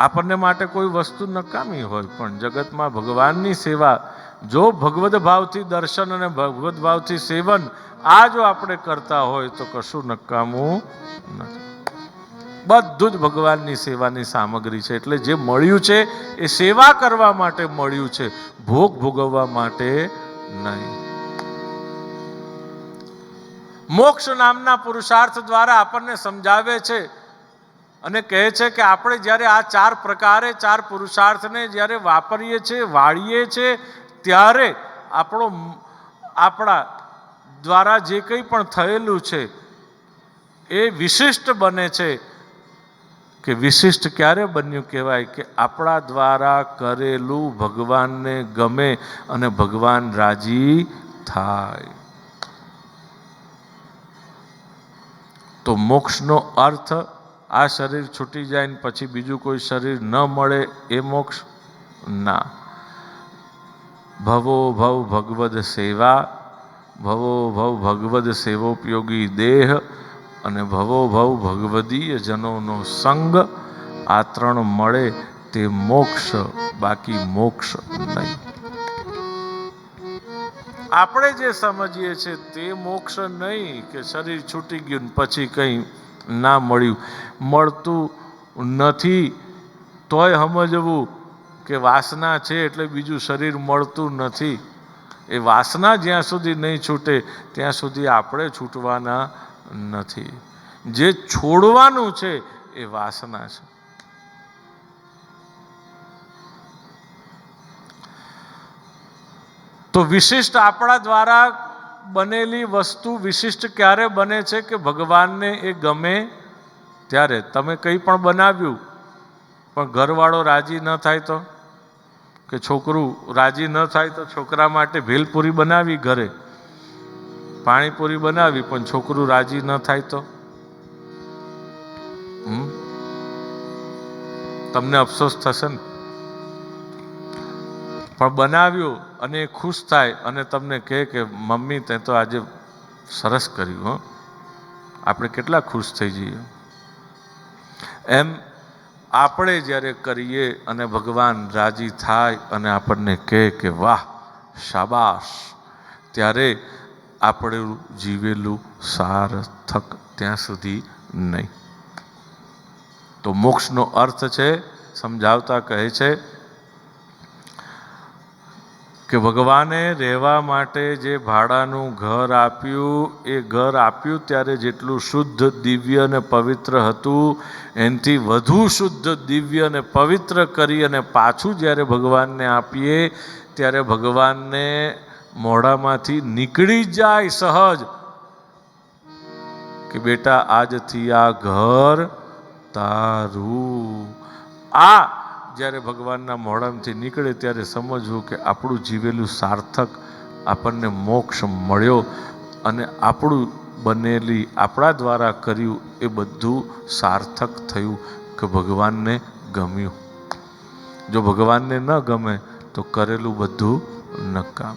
આપણને માટે કોઈ વસ્તુ નકામી હોય, પણ જગતમાં ભગવાનની સેવા, જો ભગવદ ભાવથી દર્શન અને ભગવદ ભાવથી સેવન આ જો આપણે કરતા હોય, તો કશું નકામું નથી. બધું જ ભગવાનની સેવાની સામગ્રી છે, એટલે જે મળ્યું છે, એ સેવા કરવા માટે મળ્યું છે, ભોગ ભોગવવા માટે નહીં. મોક્ષ નામના પુરુષાર્થ દ્વારા આપણને સમજાવે છે અને કહે છે કે આપણે જ્યારે આ ચાર પ્રકારે, ચાર પુરુષાર્થને જ્યારે વાપરીએ છીએ, વાળીએ છીએ, ત્યારે આપણો આપણા દ્વારા જે કંઈ પણ થયેલું છે, એ વિશિષ્ટ બને છે. કે વિશિષ્ટ ક્યારે બન્યું કહેવાય? કે આપણા દ્વારા કરેલું ભગવાનને ગમે અને ભગવાન રાજી થાય. તો મોક્ષનો અર્થ આ શરીર છૂટી જાય ને પછી બીજું કોઈ શરીર ન મળે એ મોક્ષ? ના. ભવો ભવ ભગવદ સેવા, ભવો ભવ ભગવદ સેવોપયોગી દેહ અને ભવો ભવ ભગવદીય જનોનો સંગ આ ત્રણ મળે તે મોક્ષ, બાકી મોક્ષ નહીં. આપણે જે સમજીએ છીએ તે મોક્ષ નહીં કે શરીર છૂટી ગયું પછી કંઈ ના મળ્યું. મળતું નથી, તોય સમજવું કે વાસના છે એટલે બીજું શરીર મળતું નથી. એ વાસના જ્યાં સુધી નહીં છૂટે, ત્યાં સુધી આપણે છૂટવાના નથી. જે છોડવાનું છે, એ વાસના છે. તો વિશિષ્ટ આપણા દ્વારા બનેલી વસ્તુ વિશિષ્ટ ક્યારે બને છે કે ભગવાનને એ ગમે ત્યારે? તમે કંઈ પણ બનાવ્યું, પણ ઘરવાળો રાજી ન થાય તો? કે છોકરું રાજી ન થાય તો છોકરા માટે ભેલપુરી બનાવી ઘરે? પાણીપુરી બનાવી, પણ છોકરું રાજી ન થાય તો? તમને અફસોસ થશે ને? પણ બનાવ્યું અને એ ખુશ થાય અને તમને કહે કે, મમ્મી, તે તો આજે સરસ કર્યું, હો. આપણે કેટલા ખુશ થઈ જઈએ. એમ આપણે જ્યારે કરીએ અને ભગવાન રાજી થાય અને આપણને કહે કે, વાહ, શાબાશ. ત્યારે આપણે જીવેલું સાર્થક ત્યાં સુધી નહીં. તો મોક્ષનો અર્થ છે, સમજાવતા કહે છે કે ભગવાને રહેવા માટે જે ભાડાનું ઘર આપ્યું, એ ઘર આપ્યું ત્યારે જેટલું શુદ્ધ, દિવ્ય અને પવિત્ર હતું, એનાથી વધુ શુદ્ધ, દિવ્ય અને પવિત્ર કરી અને પાછું જ્યારે ભગવાનને આપીએ, ત્યારે ભગવાનને મોઢામાંથી નીકળી જાય સહજ. કે બેટા આજથી આ ઘર તારું. આ જ્યારે ભગવાનના મોઢામાંથી નીકળે ત્યારે સમજવું કે આપણું જીવેલું સાર્થક આપણને મોક્ષ મળ્યો અને આપણું બનેલી આપણા દ્વારા કર્યું એ બધું સાર્થક થયું કે ભગવાનને ગમ્યું. જો ભગવાનને ન ગમે તો કરેલું બધું નકામ.